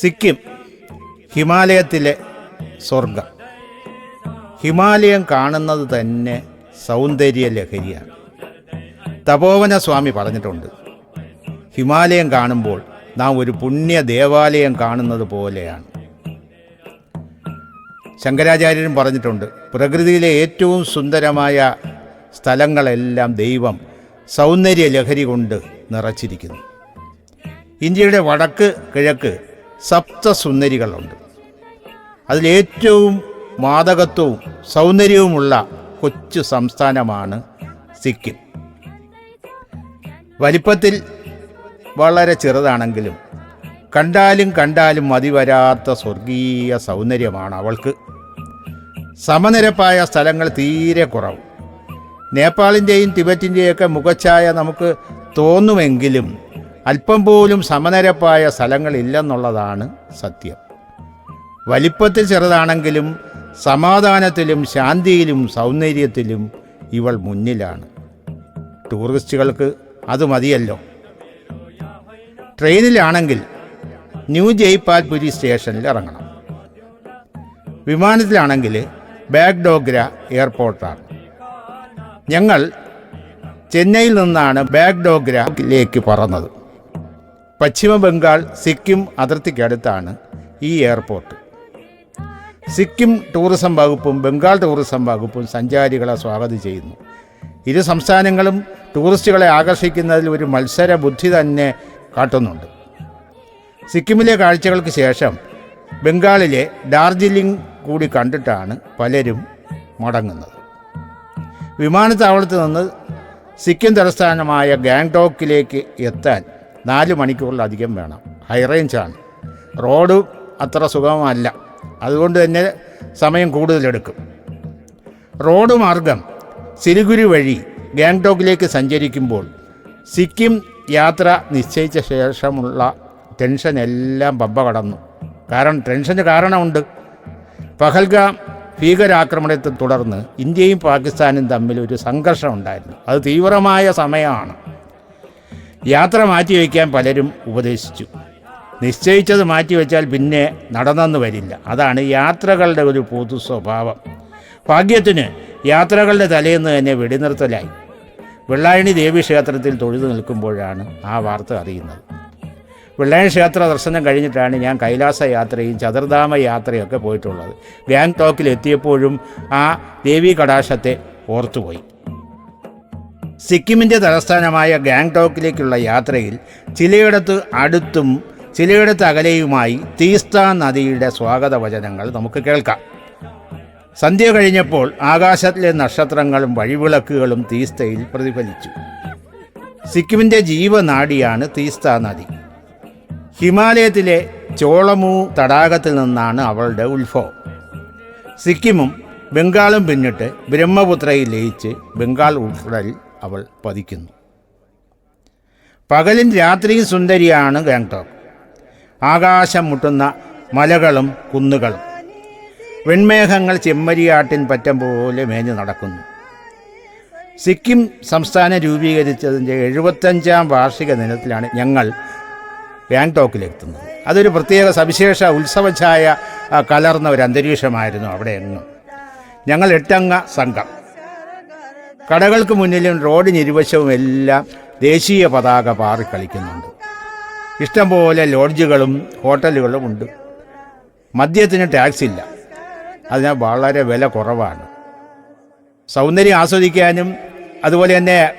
സിക്കിം ഹിമാലയത്തിലെ സ്വർഗം ഹിമാലയം കാണുന്നത് തന്നെ സൗന്ദര്യ ലഹരിയാണ്. തപോവന സ്വാമി പറഞ്ഞിട്ടുണ്ട് ഹിമാലയം കാണുമ്പോൾ നാം ഒരു പുണ്യ ദേവാലയം കാണുന്നത് പോലെയാണ്. ശങ്കരാചാര്യരും പറഞ്ഞിട്ടുണ്ട് പ്രകൃതിയിലെ ഏറ്റവും സുന്ദരമായ സ്ഥലങ്ങളെല്ലാം ദൈവം സൗന്ദര്യ ലഹരി കൊണ്ട് നിറച്ചിരിക്കുന്നു. ഇന്ത്യയുടെ വടക്ക് കിഴക്ക് സപ്തസുന്ദരികളുണ്ട്. അതിലേറ്റവും വാതകത്വവും സൗന്ദര്യവുമുള്ള കൊച്ചു സംസ്ഥാനമാണ് സിക്കിം. വലിപ്പത്തിൽ വളരെ ചെറുതാണെങ്കിലും കണ്ടാലും കണ്ടാലും മതിവരാത്ത സ്വർഗീയ സൗന്ദര്യമാണ് അവൾക്ക്. സമനിരപ്പായ സ്ഥലങ്ങൾ തീരെ കുറവ്. നേപ്പാളിന്റെയും ടിബറ്റിന്റെയൊക്കെ മുഖച്ഛായ നമുക്ക് തോന്നുമെങ്കിലും അല്പം പോലും സമനിരപ്പായ സ്ഥലങ്ങളില്ലെന്നുള്ളതാണ് സത്യം. വലിപ്പത്തിൽ ചെറുതാണെങ്കിലും സമാധാനത്തിലും ശാന്തിയിലും സൗന്ദര്യത്തിലും ഇവൾ മുന്നിലാണ്. ടൂറിസ്റ്റുകൾക്ക് അത് മതിയല്ലോ. ട്രെയിനിലാണെങ്കിൽ ന്യൂ ജയ്പാൽപുരി സ്റ്റേഷനിൽ ഇറങ്ങണം. വിമാനത്തിലാണെങ്കിൽ ബാഗ്ഡോഗ്ര എയർപോർട്ടാണ്. ഞങ്ങൾ ചെന്നൈയിൽ നിന്നാണ് ബാഗ്ഡോഗ്രയിലേക്ക് പറന്നത്. പശ്ചിമ ബംഗാൾ സിക്കിം അതിർത്തിക്കടുത്താണ് ഈ എയർപോർട്ട്. സിക്കിം ടൂറിസം വകുപ്പും ബംഗാൾ ടൂറിസം വകുപ്പും സഞ്ചാരികളെ സ്വാഗതം ചെയ്യുന്നു. ഇരു സംസ്ഥാനങ്ങളും ടൂറിസ്റ്റുകളെ ആകർഷിക്കുന്നതിൽ ഒരു മത്സര ബുദ്ധി തന്നെ കാട്ടുന്നുണ്ട്. സിക്കിമിലെ കാഴ്ചകൾക്ക് ശേഷം ബംഗാളിലെ ഡാർജിലിംഗ് കൂടി കണ്ടിട്ടാണ് പലരും മടങ്ങുന്നത്. വിമാനത്താവളത്തിൽ നിന്ന് സിക്കിം തലസ്ഥാനമായ ഗാങ്ടോക്കിലേക്ക് എത്താൻ നാല് മണിക്കൂറിലധികം വേണം. ഹൈ റേഞ്ചാണ് റോഡ് അത്ര സുഗമമല്ല. അതുകൊണ്ട് തന്നെ സമയം കൂടുതലെടുക്കും. റോഡ് മാർഗം സിരിഗുരി വഴി ഗാങ്ടോക്കിലേക്ക് സഞ്ചരിക്കുമ്പോൾ സിക്കിം യാത്ര നിശ്ചയിച്ച ശേഷമുള്ള ടെൻഷൻ എല്ലാം പമ്പ കടന്നു. കാരണം ടെൻഷന് കാരണമുണ്ട്. പഹൽഗാം ഭീകരാക്രമണത്തെ തുടർന്ന് ഇന്ത്യയും പാകിസ്ഥാനും തമ്മിൽ ഒരു സംഘർഷം ഉണ്ടായിരുന്നു അത് തീവ്രമായ സമയമാണ്. യാത്ര മാറ്റിവെക്കാൻ പലരും ഉപദേശിച്ചു. നിശ്ചയിച്ചത് മാറ്റിവെച്ചാൽ പിന്നെ നടന്നെന്ന് വരില്ല. അതാണ് യാത്രകളുടെ ഒരു പൊതു സ്വഭാവം. ഭാഗ്യത്തിന് യാത്രകളുടെ തലേന്ന് തന്നെ വെടിനിർത്തലായി. വെള്ളായണി ദേവി ക്ഷേത്രത്തിൽ തൊഴുതു നിൽക്കുമ്പോഴാണ് ആ വാർത്ത അറിയുന്നത്. വെള്ളായണി ക്ഷേത്ര ദർശനം കഴിഞ്ഞിട്ടാണ് ഞാൻ കൈലാസ യാത്രയും ചതുർധാമ യാത്രയൊക്കെ പോയിട്ടുള്ളത്. ഗാംഗ്ടോക്കിൽ എത്തിയപ്പോഴും ആ ദേവി കടാശത്തെ ഓർത്തുപോയി. സിക്കിമിന്റെ തലസ്ഥാനമായ ഗാങ്ടോക്കിലേക്കുള്ള യാത്രയിൽ ചിലയിടത്ത് അടുത്തും ചിലയിടത്ത് അകലെയുമായി തീസ്ത നദിയുടെ സ്വാഗത വചനങ്ങൾ നമുക്ക് കേൾക്കാം. സന്ധ്യ കഴിഞ്ഞപ്പോൾ ആകാശത്തിലെ നക്ഷത്രങ്ങളും വഴിവിളക്കുകളും തീസ്തയിൽ പ്രതിഫലിച്ചു. സിക്കിമിന്റെ ജീവനാടിയാണ് തീസ്ത നദി. ഹിമാലയത്തിലെ ചോളമു തടാകത്തിൽ നിന്നാണ് അവളുടെ ഉത്ഭവം. സിക്കിമും ബംഗാളും പിന്നിട്ട് ബ്രഹ്മപുത്രയിൽ ലയിച്ച് ബംഗാൾ ഉൾക്കടലിൽ അവൾ പതിക്കുന്നു. പകലും രാത്രിയും സുന്ദരിയാണ് ഗാങ്ടോക്ക് ആകാശം മുട്ടുന്ന മലകളും കുന്നുകളും. വെൺമേഘങ്ങൾ ചെമ്മരിയാട്ടിൻ പറ്റം പോലെ മേഞ്ഞു നടക്കുന്നു. സിക്കിം സംസ്ഥാനം രൂപീകരിച്ചതിന്റെ എഴുപത്തഞ്ചാം വാർഷിക ദിനത്തിലാണ് ഞങ്ങൾ ഗാങ്ടോക്കിലെത്തുന്നത് അതൊരു പ്രത്യേക സവിശേഷ ഉത്സവഛായ കലർന്ന ഒരു അന്തരീക്ഷമായിരുന്നു അവിടെ എങ്ങും. ഞങ്ങൾ എട്ടംഗ സംഘം. കടകൾക്ക് മുന്നിലും റോഡിന് ഇരുവശവും എല്ലാം ദേശീയ പതാക പാറി കളിക്കുന്നുണ്ട്. ഇഷ്ടംപോലെ ലോഡ്ജുകളും ഹോട്ടലുകളും ഉണ്ട്. മദ്യത്തിന് ടാക്സ് ഇല്ല. അതിനാൽ വളരെ വില കുറവാണ്. സൗന്ദര്യം ആസ്വദിക്കാനും അതുപോലെ തന്നെ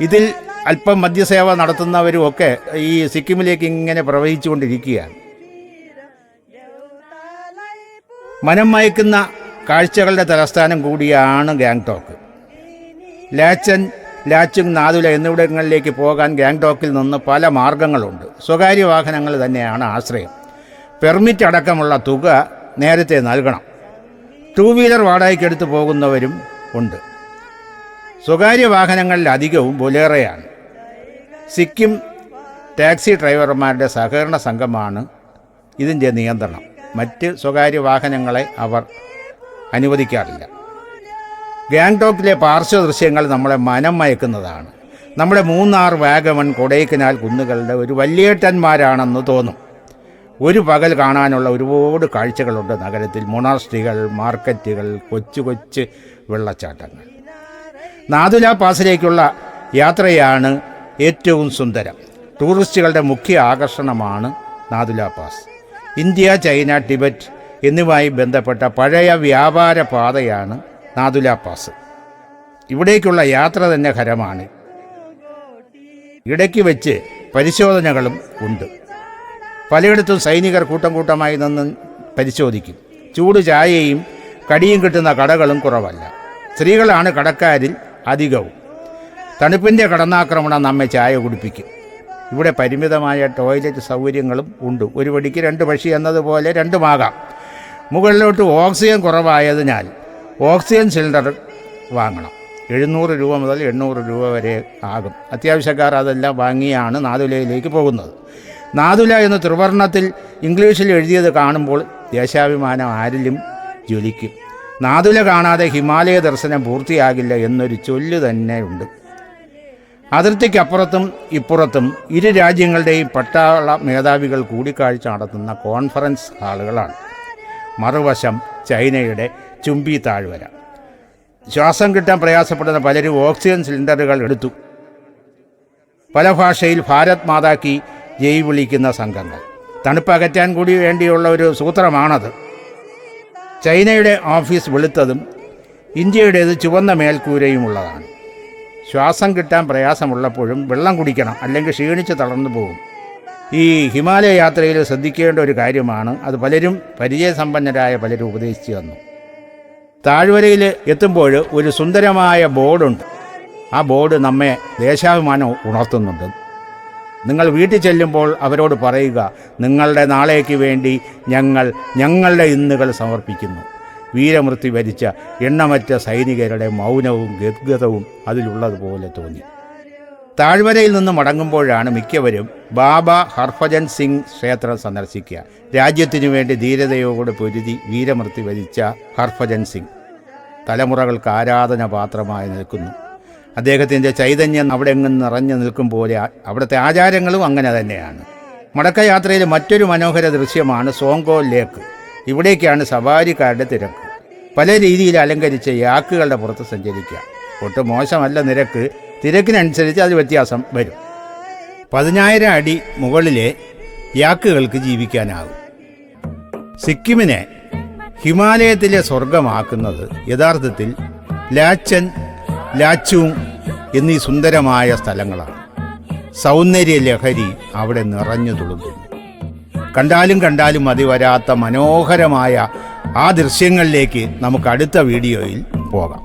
ഇതിൽ അല്പം മദ്യസേവ നടത്തുന്നവരും ഒക്കെ ഈ സിക്കിമിലേക്ക് ഇങ്ങനെ പ്രവഹിച്ചുകൊണ്ടിരിക്കുകയാണ്. മനം മയക്കുന്ന കാഴ്ചകളുടെ തലസ്ഥാനം കൂടിയാണ് ഗാങ്ടോക്ക് ലാച്ചൻ ലാച്ചുങ് നാതുല എന്നിവിടങ്ങളിലേക്ക് പോകാൻ ഗാങ്ടോക്കിൽ നിന്ന് പല മാർഗങ്ങളുണ്ട്. സ്വകാര്യ വാഹനങ്ങൾ തന്നെയാണ് ആശ്രയം. പെർമിറ്റ് അടക്കമുള്ള തുക നേരത്തെ നൽകണം. ടൂ വീലർ വാടകയ്ക്കെടുത്ത് പോകുന്നവരും ഉണ്ട്. സ്വകാര്യ വാഹനങ്ങളിൽ അധികവും ബൊലേറയാണ്. സിക്കിം ടാക്സി ഡ്രൈവർമാരുടെ സഹകരണ സംഘമാണ് ഇതിന്റെ നിയന്ത്രണം. മറ്റ് സ്വകാര്യ വാഹനങ്ങളെ അവർ അനുവദിക്കാറില്ല. ഗാങ്ടോക്കിലെ പാർശ്വ ദൃശ്യങ്ങൾ നമ്മളെ മനം മയക്കുന്നതാണ്. നമ്മുടെ മൂന്നാർ വാഗമൺ കൊടൈക്കനാൽ കുന്നുകളുടെ ഒരു വല്യേട്ടന്മാരാണെന്ന് തോന്നും. ഒരു പകൽ കാണാനുള്ള ഒരുപാട് കാഴ്ചകളുണ്ട് നഗരത്തിൽ. മൊണാസ്ട്രികൾ മാർക്കറ്റുകൾ കൊച്ചു കൊച്ചു വെള്ളച്ചാട്ടങ്ങൾ. നാദുല പാസിലേക്കുള്ള യാത്രയാണ് ഏറ്റവും സുന്ദരം. ടൂറിസ്റ്റുകളുടെ മുഖ്യ ആകർഷണമാണ് Nathula pass. India China Tibet എന്നിവയുമായി ബന്ധപ്പെട്ട പഴയ വ്യാപാര പാതയാണ് നാദുല പാസ് ഇവിടേക്കുള്ള യാത്ര തന്നെ ഹരമാണ് ഇടയ്ക്ക് വെച്ച് പരിശോധനകളും ഉണ്ട്. പലയിടത്തും സൈനികർ കൂട്ടം കൂട്ടമായി നിന്ന് പരിശോധിക്കും. ചൂട് ചായയും കടിയും കിട്ടുന്ന കടകളും കുറവല്ല. സ്ത്രീകളാണ് കടക്കാരിൽ അധികവും. തണുപ്പിന്റെ കടന്നാക്രമണം നമ്മെ ചായ കുടിപ്പിക്കും. ഇവിടെ പരിമിതമായ ടോയ്ലറ്റ് സൗകര്യങ്ങളും ഉണ്ട്. ഒരു വടിക്ക് രണ്ട് പക്ഷി എന്നതുപോലെ രണ്ടുമാകാം. മുകളിലോട്ട് ഓക്സിജൻ കുറവായതിനാൽ ഓക്സിജൻ സിലിണ്ടർ വാങ്ങണം. എഴുന്നൂറ് രൂപ മുതൽ എണ്ണൂറ് രൂപ വരെ ആകും. അത്യാവശ്യക്കാർ അതെല്ലാം വാങ്ങിയാണ് നാദുലയിലേക്ക് പോകുന്നത്. നാദുല എന്ന് ത്രിവർണത്തിൽ ഇംഗ്ലീഷിൽ എഴുതിയത് കാണുമ്പോൾ ദേശാഭിമാനം ആരിലും ജ്വലിക്കും. നാദുല കാണാതെ ഹിമാലയ ദർശനം പൂർത്തിയാകില്ല എന്നൊരു ചൊല്ല് തന്നെയുണ്ട് അതിർത്തിക്കപ്പുറത്തും ഇപ്പുറത്തും ഇരു രാജ്യങ്ങളുടെയും പട്ടാള മേധാവികൾ കൂടിക്കാഴ്ച നടത്തുന്ന കോൺഫറൻസ് ഹാളുകളാണ്. മറുവശം ചൈനയുടെ ചുംബി താഴ്വര ശ്വാസം കിട്ടാൻ പ്രയാസപ്പെടുന്ന പലരും ഓക്സിജൻ സിലിണ്ടറുകൾ എടുത്തു. പല ഭാഷയിൽ ഭാരത് മാതാക്കി ജയ് വിളിക്കുന്ന സംഘങ്ങൾ. തണുപ്പ് അകറ്റാൻ കൂടി വേണ്ടിയുള്ള ഒരു സൂത്രമാണത്. ചൈനയുടെ ഓഫീസ് വെളുത്തതും ഇന്ത്യയുടേത് ചുവന്ന മേൽക്കൂരയും ഉള്ളതാണ് ശ്വാസം കിട്ടാൻ പ്രയാസമുള്ളപ്പോഴും വെള്ളം കുടിക്കണം അല്ലെങ്കിൽ ക്ഷീണിച്ച് തളർന്നു പോകും. ഈ ഹിമാലയ യാത്രയിൽ ശ്രദ്ധിക്കേണ്ട ഒരു കാര്യമാണ് അത് പലരും പരിചയസമ്പന്നരായ പലരും ഉപദേശിച്ചു തന്നു. താഴ്വരയിൽ എത്തുമ്പോൾ ഒരു സുന്ദരമായ ബോർഡുണ്ട്. ആ ബോർഡ് നമ്മെ ദേശാഭിമാനം ഉണർത്തുന്നുണ്ട്. നിങ്ങൾ വീട്ടിൽ ചെല്ലുമ്പോൾ അവരോട് പറയുക നിങ്ങളുടെ നാളേക്ക് വേണ്ടി ഞങ്ങൾ ഞങ്ങളുടെ ഇന്നുകൾ സമർപ്പിക്കുന്നു. വീരമൃത്യു വരിച്ച എണ്ണമറ്റ സൈനികരുടെ മൗനവും ഗദ്ഗതവും അതിലുള്ളതുപോലെ തോന്നി. താഴ്വരയിൽ നിന്ന് മടങ്ങുമ്പോഴാണ് മിക്കവരും ബാബ ഹർഭജൻ സിംഗ് ക്ഷേത്രം സന്ദർശിക്കുക. രാജ്യത്തിനു വേണ്ടി ധീരതയോട് പൊരുതി വീരമൃത്യു വരിച്ച ഹർഭജൻ സിംഗ് തലമുറകൾക്ക് ആരാധന പാത്രമായി നിൽക്കുന്നു. അദ്ദേഹത്തിന്റെ ചൈതന്യം അവിടെ എങ്ങും നിറഞ്ഞു നിൽക്കും പോലെ അവിടുത്തെ ആചാരങ്ങളും അങ്ങനെ തന്നെയാണ്. മടക്കയാത്രയിൽ മറ്റൊരു മനോഹര ദൃശ്യമാണ് സോങ്കോ ലേക്ക്. ഇവിടേക്കാണ് സവാരിക്കാരുടെ തിരക്ക്. പല രീതിയിൽ അലങ്കരിച്ച യാക്കുകളുടെ പുറത്ത് സഞ്ചരിക്കുക. ഒട്ടും മോശമല്ല നിരക്ക്. തിരക്കിനനുസരിച്ച് അത് വ്യത്യാസം വരും. പതിനായിരം അടി മുകളിലെ യാക്കുകൾക്ക് ജീവിക്കാനാകും. സിക്കിമിനെ ഹിമാലയത്തിലെ സ്വർഗമാക്കുന്നത് യഥാർത്ഥത്തിൽ ലാച്ചൻ ലാച്ചും എന്നീ സുന്ദരമായ സ്ഥലങ്ങളാണ്. സൗന്ദര്യ ലഹരി അവിടെ നിറഞ്ഞു തുളുമ്പുന്നു കണ്ടാലും കണ്ടാലും മതി വരാത്ത മനോഹരമായ ആ ദൃശ്യങ്ങളിലേക്ക് നമുക്ക് അടുത്ത വീഡിയോയിൽ പോകാം.